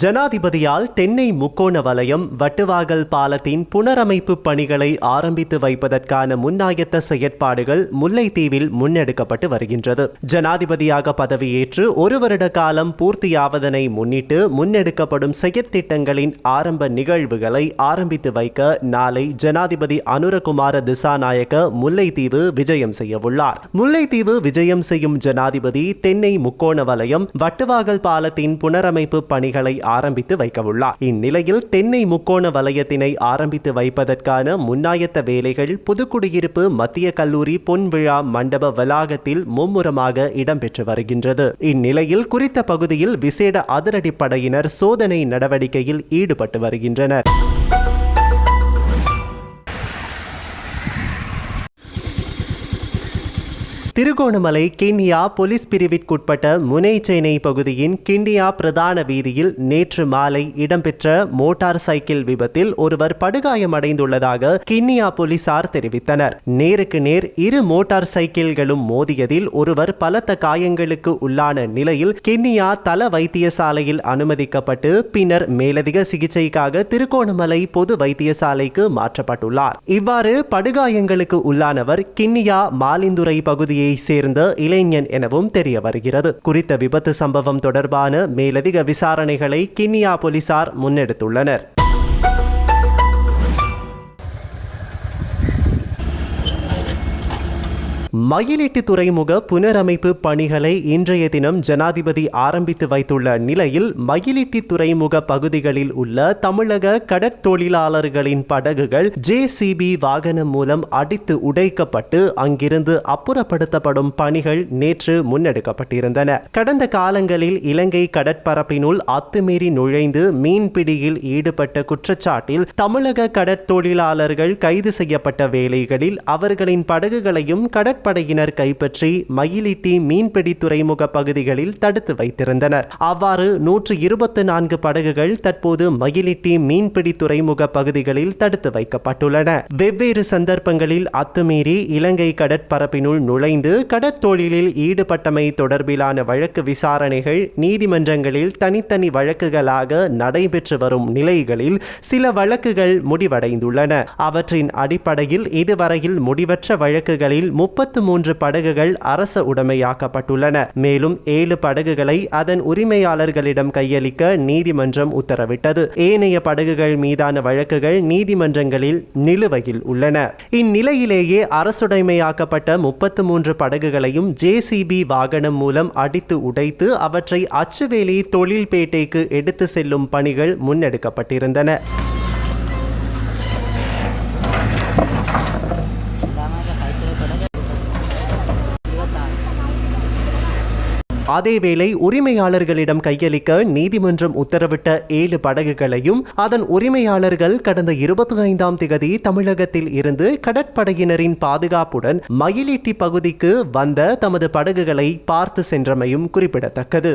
ஜனாதிபதியால் தென்னை முக்கோண வலயம் வட்டுவாகல் பாலத்தின் புனரமைப்பு பணிகளை ஆரம்பித்து வைப்பதற்கான முன்னாயத்த செயற்பாடுகள் முல்லைத்தீவில் முன்னெடுக்கப்பட்டு வருகின்றது. ஜனாதிபதியாக பதவியேற்று ஒரு வருட காலம் பூர்த்தியாவதனை முன்னிட்டு முன்னெடுக்கப்படும் செயற்திட்டங்களின் ஆரம்ப நிகழ்வுகளை ஆரம்பித்து வைக்க நாளை ஜனாதிபதி அனுரகுமார திசாநாயக்க முல்லைத்தீவு விஜயம் செய்யவுள்ளார். முல்லைத்தீவு விஜயம் செய்யும் ஜனாதிபதி தென்னை முக்கோண வலயம் வட்டுவாகல் பாலத்தின் புனரமைப்பு பணிகளை ஆரம்பித்து வைக்கவுள்ளார். இந்நிலையில் தென்னை முக்கோண வலயத்தினை ஆரம்பித்து வைப்பதற்கான முன்னாயத்த வேலைகள் புதுக்குடியிருப்பு மத்திய கல்லூரி பொன்விழா மண்டப வளாகத்தில் மும்முரமாக இடம்பெற்று வருகின்றது. இந்நிலையில் குறித்த பகுதியில் விசேட அதிரடிப்படையினர் சோதனை நடவடிக்கையில் ஈடுபட்டு வருகின்றனர். திருகோணமலை கிண்ணியா போலீஸ் பிரிவிற்குட்பட்ட முனைச்சேனை பகுதியின் கிண்டியா பிரதான வீதியில் நேற்று மாலை இடம்பெற்ற மோட்டார் சைக்கிள் விபத்தில் ஒருவர் படுகாயமடைந்துள்ளதாக கிண்ணியா போலீசார் தெரிவித்தனர். நேருக்கு நேர் இரு மோட்டார் சைக்கிள்களும் மோதியதில் ஒருவர் பலத்த காயங்களுக்கு உள்ளான நிலையில் கிண்ணியா தல வைத்தியசாலையில் அனுமதிக்கப்பட்டு பின்னர் மேலதிக சிகிச்சைக்காக திருகோணமலை பொது வைத்தியசாலைக்கு மாற்றப்பட்டுள்ளார். இவ்வாறு படுகாயங்களுக்கு உள்ளானவர் கிண்ணியா மாலிந்துறை பகுதியை பகுதியை சேர்ந்த இளைஞன் எனவும் தெரிய வருகிறது. குறித்த விபத்து சம்பவம் தொடர்பான மேலதிக விசாரணைகளை கிண்ணியா போலீசார் முன்னெடுத்துள்ளனர். மயிலிட்டு துறைமுக புனரமைப்பு பணிகளை இன்றைய தினம் ஜனாதிபதி ஆரம்பித்து வைத்துள்ள நிலையில் மயிலிட்டி துறைமுக பகுதிகளில் உள்ள தமிழக கடற்தொழிலாளர்களின் படகுகள் ஜேசிபி வாகனம் மூலம் அடித்து உடைக்கப்பட்டு அங்கிருந்து அப்புறப்படுத்தப்படும் பணிகள் நேற்று முன்னெடுக்கப்பட்டிருந்தன. கடந்த காலங்களில் இலங்கை கடற்பரப்பினுள் அத்துமீறி நுழைந்து மீன்பிடியில் ஈடுபட்ட குற்றச்சாட்டில் தமிழக கடற்தொழிலாளர்கள் கைது செய்யப்பட்ட வேளைகளில் அவர்களின் படகுகளையும் கடற்ப கடற்படையினர் கைப்பற்றி மயிலிட்டி மீன்பிடி துறைமுக பகுதிகளில் தடுத்து வைத்திருந்தனர். அவ்வாறு நூற்று இருபத்தி நான்கு படகுகள் தற்போது மயிலிட்டி மீன்பிடி துறைமுக பகுதிகளில் தடுத்து வைக்கப்பட்டுள்ளன. வெவ்வேறு சந்தர்ப்பங்களில் அத்துமீறி இலங்கை கடற்பரப்பினுள் நுழைந்து கடற்தொழிலில் ஈடுபட்டமை தொடர்பிலான வழக்கு விசாரணைகள் நீதிமன்றங்களில் தனித்தனி வழக்குகளாக நடைபெற்று வரும் நிலைகளில் சில வழக்குகள் முடிவடைந்துள்ளன. அவற்றின் அடிப்படையில் இதுவரையில் முடிவற்ற வழக்குகளில் முப்பத்தி முப்பத்து மூன்று படகுகள் அரச உடைமையாக்கப்பட்டுள்ளன. மேலும் ஏழு படகுகளை அதன் உரிமையாளர்களிடம் கையளிக்க நீதிமன்றம் உத்தரவிட்டது. ஏனைய படகுகள் மீதான வழக்குகள் நீதிமன்றங்களில் நிலுவையில் உள்ளன. இந்நிலையிலேயே அரசுடைமையாக்கப்பட்ட முப்பத்து மூன்று படகுகளையும் ஜேசிபி வாகனம் மூலம் அடித்து உடைத்து அவற்றை அச்சுவேலி தொழில்பேட்டைக்கு எடுத்து செல்லும் பணிகள் முன்னெடுக்கப்பட்டிருந்தன. அதேவேளை உரிமையாளர்களிடம் கையளிக்க நீதிமன்றம் உத்தரவிட்ட ஏழு படகுகளையும் அதன் உரிமையாளர்கள் கடந்த இருபத்தி ஐந்தாம் திகதி தமிழகத்தில் இருந்து கடற்படையினரின் பாதுகாப்புடன் மயிலிட்டி பகுதிக்கு வந்த தமது படகுகளை பார்த்து சென்றமையும் குறிப்பிடத்தக்கது.